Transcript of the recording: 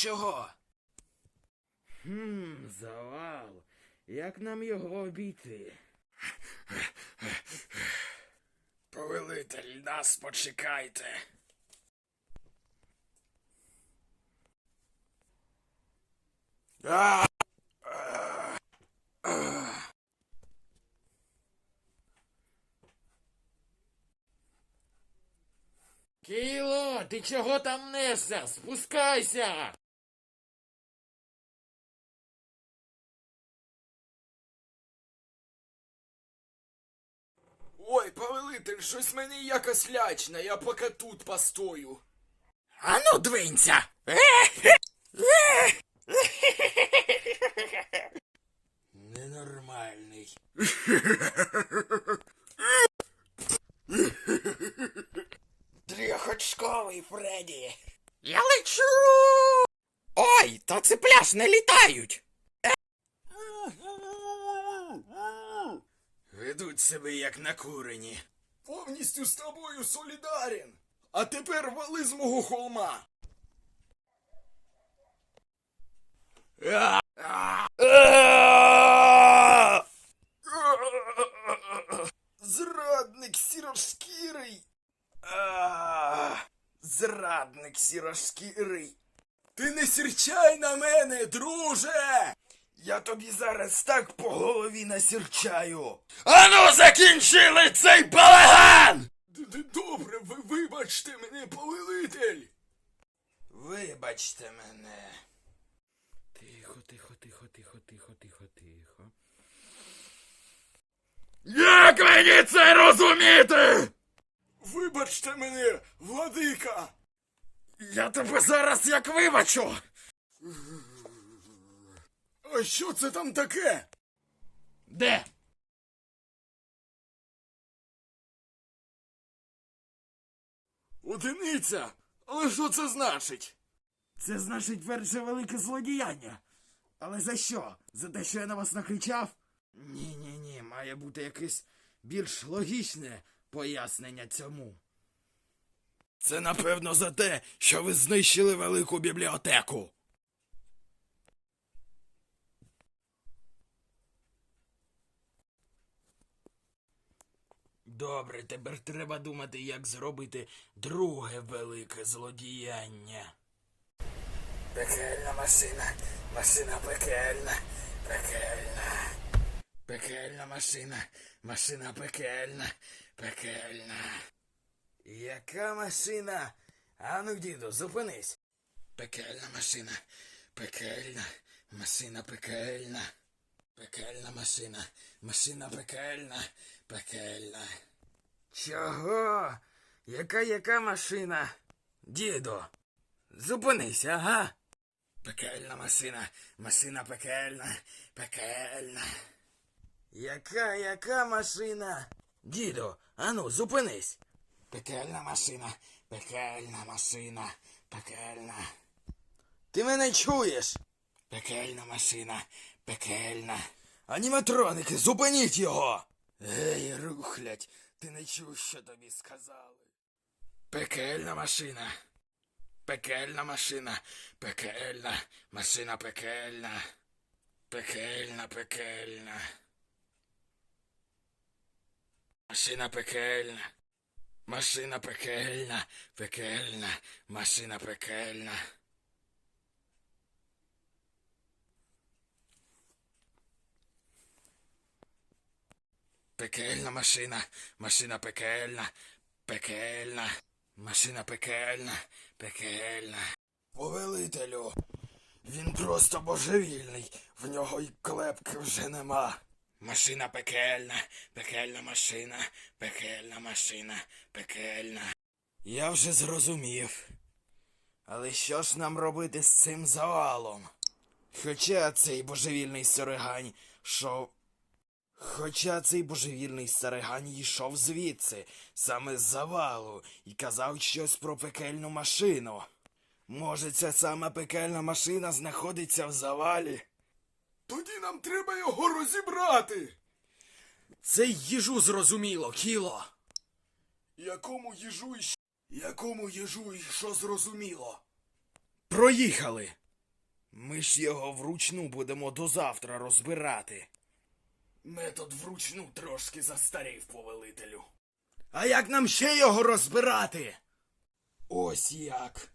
чого? Хм, завал. Як нам його обійти? Повелитель, нас почекайте. А! Кіло, ти чого там несся? Спускайся! Ой, повелитель, щось мені якось лячно, я поки тут постою. Ану, двинься! Ненормальний. Трьохочковий Фредді. Я лечу. Ой, та це пляж не літають. Ведуть себе як накурені. Повністю з тобою солідарен. А тепер вали з мого холма. Зрадник сірошкірий. Зрадник сірошкірий. Ти не сірчай на мене, друже! Я тобі зараз так по голові насірчаю. Ану, закінчили цей балаган! Добре, ви вибачте мене, повелитель. Вибачте мене. Тихо, тихо, тихо, тихо, тихо, тихо, тихо. Як мені це розуміти? Вибачте мене, владика. Я тебе зараз як вибачу. А що це там таке? Де? Одиниця. Але що це значить? Це значить перше велике злодіяння. Але за що? За те, що я на вас накричав? Ні, ні, ні, має бути якесь більш логічне пояснення цьому. Це напевно за те, що ви знищили велику бібліотеку. Добре, тепер треба думати, як зробити друге велике злодіяння. Пекельна машина, машина пекельна, пекельна. Пекельна машина, машина пекельна, пекельна. Яка машина? Ану, діду, зупинись. Пекельна машина, пекельна, машина пекельна. Пекельна машина, машина пекельна, пекельна. Чого? Яка яка машина? Діду, зупинись, ага. Пекельна машина, машина пекельна, пекельна. Яка яка машина? Діду, ану, зупинись. Пекельна машина, пекельна машина, пекельна. Ти мене чуєш? Пекельна машина, пекельна. Аніматроники, зупиніть його! Ей, рухлядь, ти не чув, що тобі сказали. Пекельна машина. Пекельна машина. Пекельна. Машина пекельна. Пекельна, пекельна. Машина пекельна. Машина пекельна. Пекельна. Машина пекельна. Пекельна машина, машина пекельна, пекельна, машина пекельна, пекельна. Повелителю, він просто божевільний, в нього й клепки вже нема. Машина пекельна, пекельна машина, пекельна машина, пекельна. Я вже зрозумів. Але що ж нам робити з цим завалом? Хоча цей божевільний саригань шов. Хоча цей божевільний саригань йшов звідси, саме з завалу, і казав щось про пекельну машину. Може, ця сама пекельна машина знаходиться в завалі? Тоді нам треба його розібрати. Це їжу зрозуміло, кіло. Якому їжу і щ- якому їжу і що зрозуміло? Проїхали. Ми ж його вручну будемо до завтра розбирати. Метод вручну трошки застарів, повелителю. А як нам ще його розбирати? Ось як.